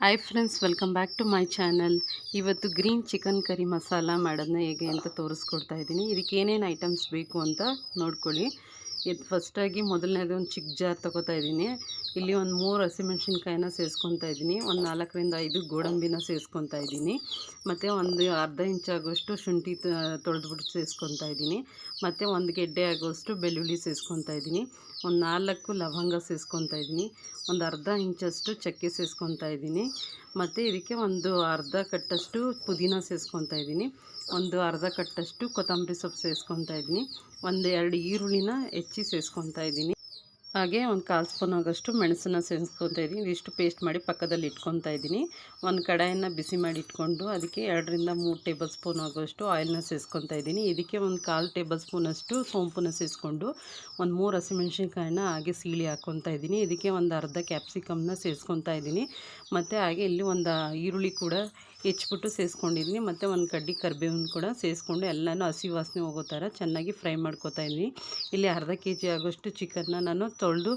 Hi friends welcome back to my channel ಇವತ್ತು green chicken curry masala ಮಾಡೋದನ್ನ ಹೇಗೆ ಅಂತ ತೋರಿಸ್ಕೊಡ್ತಾ ಇದ್ದೀನಿ. ಇದಕ್ಕೆ ಏನೇನು ಐಟಮ್ಸ್ ಬೇಕು ಅಂತ ನೋಡ್ಕೊಳ್ಳಿ. ಇದು ಫಸ್ಟಾಗಿ ಮೊದಲನೇದು ಒಂದು ಚಿಕ್ಕ ಜಾರ್ ತೊಗೋತಾ ಇದ್ದೀನಿ ಇಲ್ಲಿ ಒಂದು ಮೂರು ಹಸಿಮೆಣ್ಸಿನ್ಕಾಯಿನ ಸೇರಿಸ್ಕೊತಾ ಇದ್ದೀನಿ ಒಂದು ನಾಲ್ಕರಿಂದ ಐದು ಗೋಡಂಬಿನ ಸೇರಿಸ್ಕೊತಾ ಇದ್ದೀನಿ ಮತ್ತು ಒಂದು ಅರ್ಧ ಇಂಚಾಗುವಷ್ಟು ಶುಂಠಿ ತೊಳೆದ್ಬಿಟ್ಟು ಸೇರಿಸ್ಕೊತಾ ಇದ್ದೀನಿ ಮತ್ತು ಒಂದು ಗೆಡ್ಡೆ ಆಗುವಷ್ಟು ಬೆಳ್ಳುಳ್ಳಿ ಸೇರಿಸ್ಕೊತಾ ಇದ್ದೀನಿ ಒಂದು ನಾಲ್ಕು ಲವಂಗ ಸೇರಿಸ್ಕೊತಾ ಇದ್ದೀನಿ ಒಂದು ಅರ್ಧ ಇಂಚಷ್ಟು ಚಕ್ಕೆ ಸೇರಿಸ್ಕೊತಾ ಇದ್ದೀನಿ ಮತ್ತು ಇದಕ್ಕೆ ಒಂದು ಅರ್ಧ ಕಟ್ಟಷ್ಟು ಪುದೀನ ಸೇರಿಸ್ಕೊತಾ ಇದ್ದೀನಿ. ಒಂದು ಅರ್ಧ ಕಟ್ಟಷ್ಟು ಕೊತ್ತಂಬರಿ ಸೊಪ್ಪು ಸೇರಿಸ್ಕೊತಾ ಇದ್ದೀನಿ. ಒಂದು ಎರಡು ಈರುಳ್ಳಿನ ಹೆಚ್ಚಿ ಸೇರಿಸ್ಕೊತಾ ಇದ್ದೀನಿ. ಹಾಗೆ ಒಂದು ಕಾಲು ಸ್ಪೂನ್ ಆಗೋಷ್ಟು ಮೆಣಸನ್ನ ಸೇರಿಸ್ಕೊತಾ ಇದ್ದೀನಿ. ಇದಿಷ್ಟು ಪೇಸ್ಟ್ ಮಾಡಿ ಪಕ್ಕದಲ್ಲಿ ಇಟ್ಕೊತಾ ಇದ್ದೀನಿ. ಒಂದು ಕಡಾಯನ್ನು ಬಿಸಿ ಮಾಡಿ ಇಟ್ಕೊಂಡು ಅದಕ್ಕೆ ಎರಡರಿಂದ ಮೂರು ಟೇಬಲ್ ಸ್ಪೂನ್ ಆಗೋಷ್ಟು ಆಯಿಲ್ನ ಸೇರಿಸ್ಕೊತಾ ಇದ್ದೀನಿ. ಇದಕ್ಕೆ ಒಂದು ಕಾಲು ಟೇಬಲ್ ಸ್ಪೂನಷ್ಟು ಸೋಂಪನ್ನ ಸೇರಿಸ್ಕೊಂಡು ಒಂದು ಮೂರು ಹಸಿಮೆಣ್ಸಿನ್ಕಾಯಿನ ಹಾಗೆ ಸೀಳಿ ಹಾಕ್ಕೊತಾ ಇದ್ದೀನಿ. ಇದಕ್ಕೆ ಒಂದು ಅರ್ಧ ಕ್ಯಾಪ್ಸಿಕಮ್ನ ಸೇರಿಸ್ಕೊತಾ ಇದ್ದೀನಿ. ಮತ್ತು ಹಾಗೆ ಇಲ್ಲಿ ಒಂದು ಈರುಳ್ಳಿ ಕೂಡ ಹೆಚ್ಚಿಬಿಟ್ಟು ಸೇರಿಸ್ಕೊಂಡಿದ್ದೀನಿ ಮತ್ತು ಒಂದು ಕಡ್ಡಿ ಕರಿಬೇವನ್ನ ಕೂಡ ಸೇರಿಸ್ಕೊಂಡು ಎಲ್ಲನೂ ಹಸಿ ವಾಸನೆ ಹೋಗೋ ಥರ ಚೆನ್ನಾಗಿ ಫ್ರೈ ಮಾಡ್ಕೋತಾ ಇದ್ದೀನಿ ಇಲ್ಲಿ ಅರ್ಧ ಕೆ ಜಿ ಆಗೋಷ್ಟು ಚಿಕನ್ನ ನಾನು ತೊಳೆದು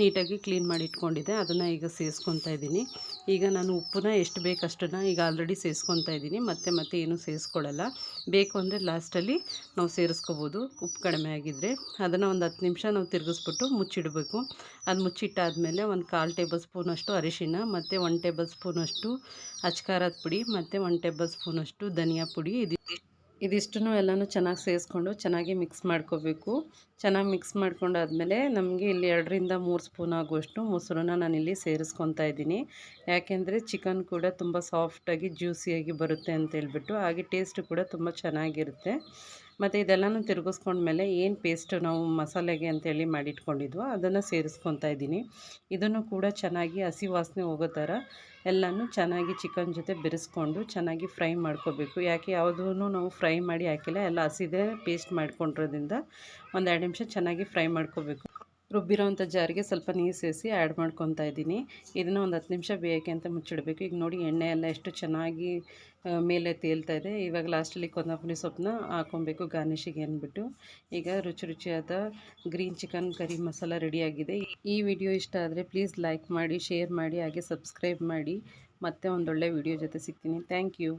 ನೀಟಾಗಿ ಕ್ಲೀನ್ ಮಾಡಿ ಇಟ್ಕೊಂಡಿದ್ದೆ. ಅದನ್ನು ಈಗ ಸೇರಿಸ್ಕೊತಾ ಇದ್ದೀನಿ. ಈಗ ನಾನು ಉಪ್ಪನ್ನ ಎಷ್ಟು ಬೇಕು ಅಷ್ಟನ್ನು ಈಗ ಆಲ್ರೆಡಿ ಸೇರಿಸ್ಕೊತಾ ಇದ್ದೀನಿ. ಮತ್ತೆ ಮತ್ತೆ ಏನೂ ಸೇರಿಸ್ಕೊಳ್ಳಲ್ಲ ಬೇಕು ಅಂದರೆ ಲಾಸ್ಟಲ್ಲಿ ನಾವು ಸೇರಿಸ್ಕೋಬೋದು. ಉಪ್ಪು ಕಡಿಮೆ ಆಗಿದ್ದರೆ ಅದನ್ನು ಒಂದು ಹತ್ತು ನಿಮಿಷ ನಾವು ತಿರುಗಿಸ್ಬಿಟ್ಟು ಮುಚ್ಚಿಡಬೇಕು. ಅದು ಮುಚ್ಚಿಟ್ಟಾದಮೇಲೆ ಒಂದು ಕಾಲು ಟೇಬಲ್ ಸ್ಪೂನಷ್ಟು ಅರಿಶಿನ, ಮತ್ತು ಒನ್ ಟೇಬಲ್ ಸ್ಪೂನಷ್ಟು ಅಚ್ಕಾರದ ಪುಡಿ ಮತ್ತು ಒನ್ ಟೇಬಲ್ ಸ್ಪೂನಷ್ಟು ಧನಿಯಾ ಪುಡಿ ಇದು ಇದಿಷ್ಟನ್ನು ಎಲ್ಲನೂ ಚೆನ್ನಾಗಿ ಸೇರಿಸ್ಕೊಂಡು ಚೆನ್ನಾಗಿ ಮಿಕ್ಸ್ ಮಾಡ್ಕೋಬೇಕು. ಚೆನ್ನಾಗಿ ಮಿಕ್ಸ್ ಮಾಡ್ಕೊಂಡಾದ್ಮೇಲೆ ನಮಗೆ ಇಲ್ಲಿ ಎರಡರಿಂದ ಮೂರು ಸ್ಪೂನ್ ಆಗುವಷ್ಟು ಮೊಸರನ್ನ ನಾನಿಲ್ಲಿ ಸೇರಿಸ್ಕೊತಾ ಇದ್ದೀನಿ. ಯಾಕೆಂದರೆ ಚಿಕನ್ ಕೂಡ ತುಂಬ ಸಾಫ್ಟಾಗಿ ಜ್ಯೂಸಿಯಾಗಿ ಬರುತ್ತೆ ಅಂತ ಹೇಳ್ಬಿಟ್ಟು, ಹಾಗೆ ಟೇಸ್ಟ್ ಕೂಡ ತುಂಬ ಚೆನ್ನಾಗಿರುತ್ತೆ. ಮತ್ತು ಇದೆಲ್ಲನೂ ತಿರುಗಿಸ್ಕೊಂಡ್ಮೇಲೆ ಏನು ಪೇಸ್ಟ್ ನಾವು ಮಸಾಲೆಗೆ ಅಂತೇಳಿ ಮಾಡಿಟ್ಕೊಂಡಿದ್ವೋ ಅದನ್ನು ಸೇರಿಸ್ಕೊತಾ ಇದ್ದೀನಿ. ಇದನ್ನು ಕೂಡ ಚೆನ್ನಾಗಿ ಹಸಿ ವಾಸನೆ ಹೋಗೋ ಥರ ಎಲ್ಲನೂ ಚೆನ್ನಾಗಿ ಚಿಕನ್ ಜೊತೆ ಬೆರೆಸ್ಕೊಂಡು ಚೆನ್ನಾಗಿ ಫ್ರೈ ಮಾಡ್ಕೋಬೇಕು. ಯಾಕೆ ಯಾವುದೂ ನಾವು ಫ್ರೈ ಮಾಡಿ ಹಾಕಿಲ್ಲ, ಎಲ್ಲ ಹಸಿದೇ ಪೇಸ್ಟ್ ಮಾಡ್ಕೊಂಡಿರೋದ್ರಿಂದ ಒಂದು ಎರಡು ನಿಮಿಷ ಚೆನ್ನಾಗಿ ಫ್ರೈ ಮಾಡ್ಕೋಬೇಕು. ರುಬ್ಬಿರೋವಂಥ ಜಾರಿಗೆ ಸ್ವಲ್ಪ ನೀರು ಸೇರಿಸಿ ಆ್ಯಡ್ ಮಾಡ್ಕೊತಾ ಇದ್ದೀನಿ. ಇದನ್ನು ಒಂದು ಹತ್ತು ನಿಮಿಷ ಬೇಯೋಕ್ಕೆ ಅಂತ ಮುಚ್ಚಿಡಬೇಕು. ಈಗ ನೋಡಿ ಎಣ್ಣೆ ಎಲ್ಲ ಎಷ್ಟು ಚೆನ್ನಾಗಿ ಮೇಲೆ ತೇಲ್ತಾ ಇದೆ. ಇವಾಗ ಲಾಸ್ಟಲ್ಲಿ ಕೊತ್ತಂಬರಿ ಸೊಪ್ಪನ್ನ ಹಾಕೊಬೇಕು ಗಾರ್ನಿಶಿಗೆ ಅಂದ್ಬಿಟ್ಟು. ಈಗ ರುಚಿ ರುಚಿಯಾದ ಗ್ರೀನ್ ಚಿಕನ್ ಕರಿ ಮಸಾಲ ರೆಡಿಯಾಗಿದೆ. ಈ ವಿಡಿಯೋ ಇಷ್ಟ ಆದರೆ ಪ್ಲೀಸ್ ಲೈಕ್ ಮಾಡಿ, ಶೇರ್ ಮಾಡಿ, ಹಾಗೆ ಸಬ್ಸ್ಕ್ರೈಬ್ ಮಾಡಿ. ಮತ್ತೆ ಒಂದೊಳ್ಳೆ ವಿಡಿಯೋ ಜೊತೆ ಸಿಗ್ತೀನಿ. Thank you.